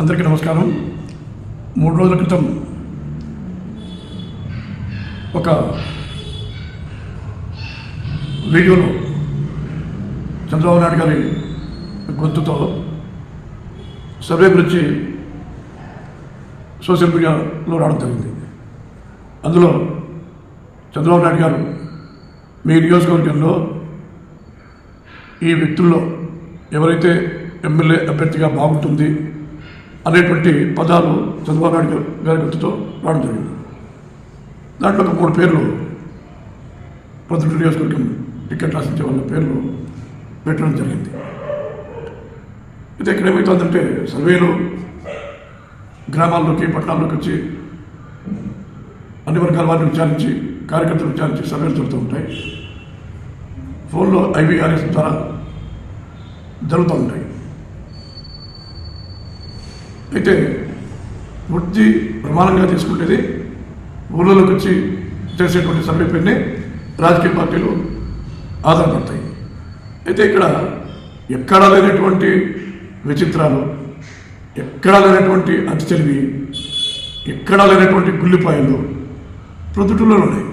అందరికీ నమస్కారం. మూడు రోజుల క్రితం ఒక వీడియోలో చంద్రబాబు నాయుడు గారి గొంతుతో సర్వే గురించి సోషల్ మీడియాలో రావడం జరిగింది. అందులో చంద్రబాబు నాయుడు గారు మీ నియోజకవర్గంలో ఈ వ్యక్తుల్లో ఎవరైతే ఎమ్మెల్యే అభ్యర్థిగా బాగుంటుంది అనేటువంటి పదాలు చంద్రబాబు నాయుడు గారి- గుర్తుతో రావడం జరిగింది. దాంట్లో ఒక మూడు పేర్లు ప్రొద్దుటూరు నియోజకవర్గం టికెట్ రాసించే వాళ్ళ పేర్లు పెట్టడం జరిగింది. అయితే ఇక్కడ ఏమవుతుందంటే సర్వేలు గ్రామాల్లోకి పట్టణాల్లోకి వచ్చి అన్ని వర్గాల వారిని విచారించి కార్యకర్తలు విచారించి సర్వేలు జరుగుతూ ఉంటాయి. ఫోన్లో ఐవీఆర్ఎస్ ద్వారా జరుగుతూ ఉంటాయి. అయితే వృత్తి ప్రమాణంగా తీసుకుంటేది ఊళ్ళలోకి వచ్చి చేసేటువంటి సర్వే పైనే రాజకీయ పార్టీలు ఆధారపడతాయి అయితే ఇక్కడ ఎక్కడా లేనటువంటి విచిత్రాలు ఎక్కడా లేనటువంటి అతిచలివి ఎక్కడా లేనటువంటి గుల్లిపాయలు ప్రొద్దుటూళ్ళలో ఉన్నాయి.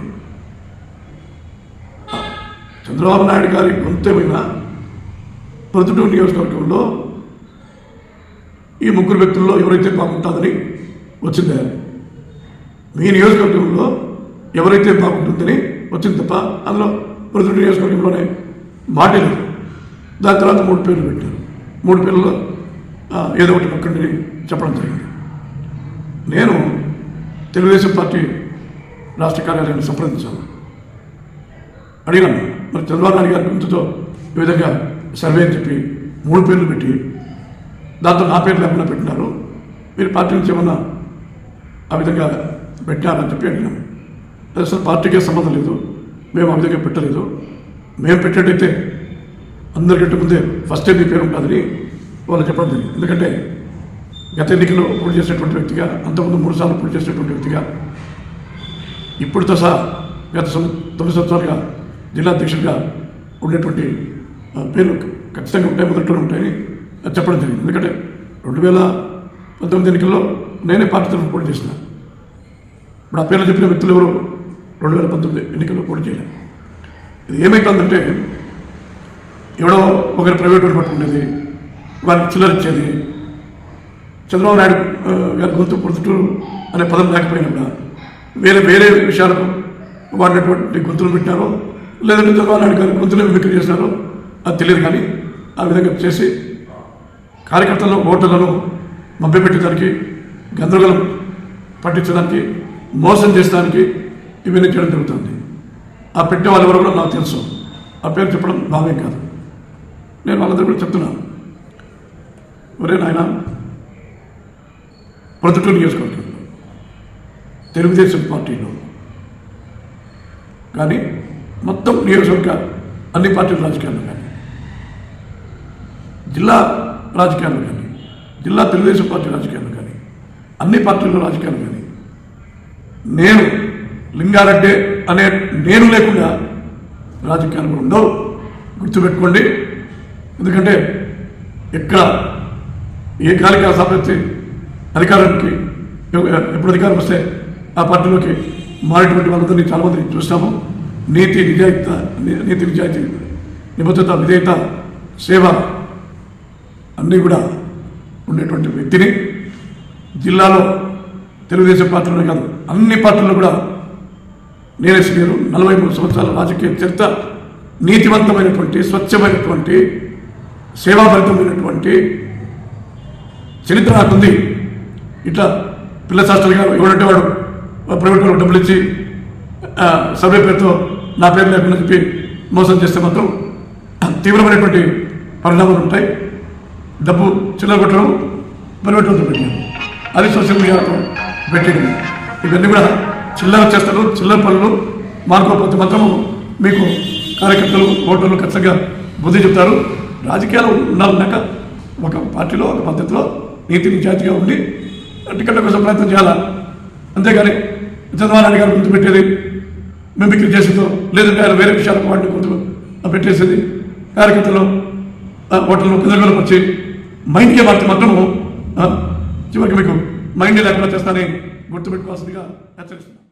చంద్రబాబు నాయుడు గారి గొంతమైన ప్రొద్దుటూరు నియోజకవర్గంలో ఈ ముగ్గురు వ్యక్తుల్లో ఎవరైతే బాగుంటుందని వచ్చిందే. మీ నియోజకవర్గంలో ఎవరైతే బాగుంటుందని వచ్చింది తప్ప అందులో ప్రతి నియోజకవర్గంలోనే మాటే లేదు. దాని తర్వాత మూడు పేర్లు పెట్టారు. మూడు పేర్లలో ఏదో ఒకటి ఒక్కడిని చెప్పడం జరిగింది. నేను తెలుగుదేశం పార్టీ రాష్ట్ర కార్యాలయాన్ని సంప్రదించాను. అడిగాను. మరి చంద్రబాబు నాయుడు గారి గురించితో ఈ విధంగా సర్వే అని చెప్పి మూడు పేర్లు పెట్టి దాంతో నా పేరు లేకుండా పెట్టినారు. మీరు పార్టీ నుంచి ఏమన్నా ఆ విధంగా పెట్టారని చెప్పి అడిగాను అదే అసలు పార్టీకే సంబంధం లేదు. మేము ఆ విధంగా పెట్టలేదు. మేము పెట్టేటైతే అందరికంటే ముందే ఫస్ట్ మీ పేరు ఉంటుందని వాళ్ళు చెప్పడం జరిగింది. ఎందుకంటే గత ఎన్నికల్లో పూర్తి చేసినటువంటి వ్యక్తిగా అంతకుముందు మూడు సార్లు పూర్తి చేసినటువంటి వ్యక్తిగా ఇప్పుడుతో సహా గత తొమ్మిది సంవత్సరాలుగా జిల్లా అధ్యక్షుడిగా ఉండేటువంటి ఆ, పేర్లు ఖచ్చితంగా ఉంటాయి మొదట్లో ఉంటాయని చెప్పడం జరిగింది. ఎందుకంటే రెండు వేల పంతొమ్మిది ఎన్నికల్లో నేనే పార్టీ తరఫున పోటీ చేసిన. ఇప్పుడు ఆ పేర్లు చెప్పిన వ్యక్తులు ఎవరు? రెండు వేల పంతొమ్మిది ఎన్నికల్లో పోటీ చేయలేదు. ఇది ఏమైతుందంటే ఎవడో ఒకరి ప్రైవేట్ వాడు పట్టుకునేది వారికి చిల్లర ఇచ్చేది చంద్రబాబు నాయుడు గారి గొంతు పొడుతుటూరు అనే పదం లేకపోయినా వేరే వేరే విషయాలకు వాడినటువంటి గొంతులు పెట్టినారో లేదంటే చంద్రబాబు నాయుడు గారి గొంతులు విక్రీ చేసినారో అది తెలియదు కానీ ఆ విధంగా చేసి కార్యకర్తలను ఓటర్లను మభ్యపెట్టడానికి గందరగోళం పట్టించడానికి మోసం చేసడానికి ఇవన్నీ చేయడం జరుగుతుంది. ఆ పెట్టే వాళ్ళ ఎవరు కూడా నాకు తెలుసు. ఆ పేరు చెప్పడం భావ్యం కాదు. నేను వాళ్ళందరూ కూడా చెప్తున్నాను ఒరే నాయన ప్రొద్దుటూరు నియోజకవర్గంలో తెలుగుదేశం పార్టీలో. కానీ మొత్తం నియోజకవర్గ అన్ని పార్టీల రాజకీయాల్లో కానీ. జిల్లా రాజకీయాలు కానీ జిల్లా తెలుగుదేశం పార్టీ రాజకీయాలు కానీ అన్ని పార్టీల్లో రాజకీయాలు కానీ నేను లింగారెడ్డి అనే నేను లేకుండా రాజకీయాలు కూడా ఉండవు. గుర్తుపెట్టుకోండి. ఎందుకంటే ఎక్కడ ఏ కాలిక సాపత్తి అధికారానికి ఎప్పుడు అధికారం వస్తే ఆ పార్టీలోకి మారేటువంటి వాళ్ళందరినీ చాలామంది చూస్తాము. నీతి నిజాయిత నీతి నిజాయితీ నిబద్ధత విధేయత సేవ అన్నీ కూడా ఉండేటువంటి వ్యక్తిని. జిల్లాలో తెలుగుదేశం పార్టీలోనే కాదు అన్ని పార్టీల్లో కూడా నేనే గారు నలభై మూడు సంవత్సరాల రాజకీయ చరిత్ర నీతివంతమైనటువంటి స్వచ్ఛమైనటువంటి సేవాభరితమైనటువంటి చరిత్ర నాకుంది. ఇట్లా పిల్ల శాస్త్రి గారు ఎవడంటే వాడు ప్రైవేట్ వాళ్ళు డబ్బులు ఇచ్చి సర్వే పేరుతో నా పేరు లేకుండా చెప్పి మోసం చేస్తే మాత్రం తీవ్రమైనటువంటి పరిణామాలు ఉంటాయి. డబ్బు చిల్లర పెట్టడం ప్రైవేట్ వాళ్ళతో పెట్టాను అది సోషల్ మీడియాలో పెట్టేది. ఇవన్నీ కూడా చిల్లర చేస్తారు చిల్లర పనులు మానుకోకపోతే మాత్రము మీకు కార్యకర్తలు ఓటర్లు ఖచ్చితంగా బుద్ధి చెప్తారు. రాజకీయాలు ఉండాలన్నాక ఒక పార్టీలో ఒక పద్ధతిలో నీతి నిజాయితీగా ఉండి టికెట్ల కోసం ప్రయత్నం చేయాలా? అంతేగాని చంద్రబాబు నాయుడు గారు గుర్తు పెట్టేది మిమిక్రీ చేసేదో లేదంటే ఆయన వేరే విషయాలకు వాటిని గుర్తు పెట్టేసేది. కార్యకర్తలు ఆ, ఓటర్లు గదగలకు వచ్చి మైండ్కే వాటి మాత్రము చివరికి మీకు మైండ్ లేకుండా చేస్తానని గుర్తుపెట్టుకోవాల్సిందిగా హెచ్చరిస్తున్నాను.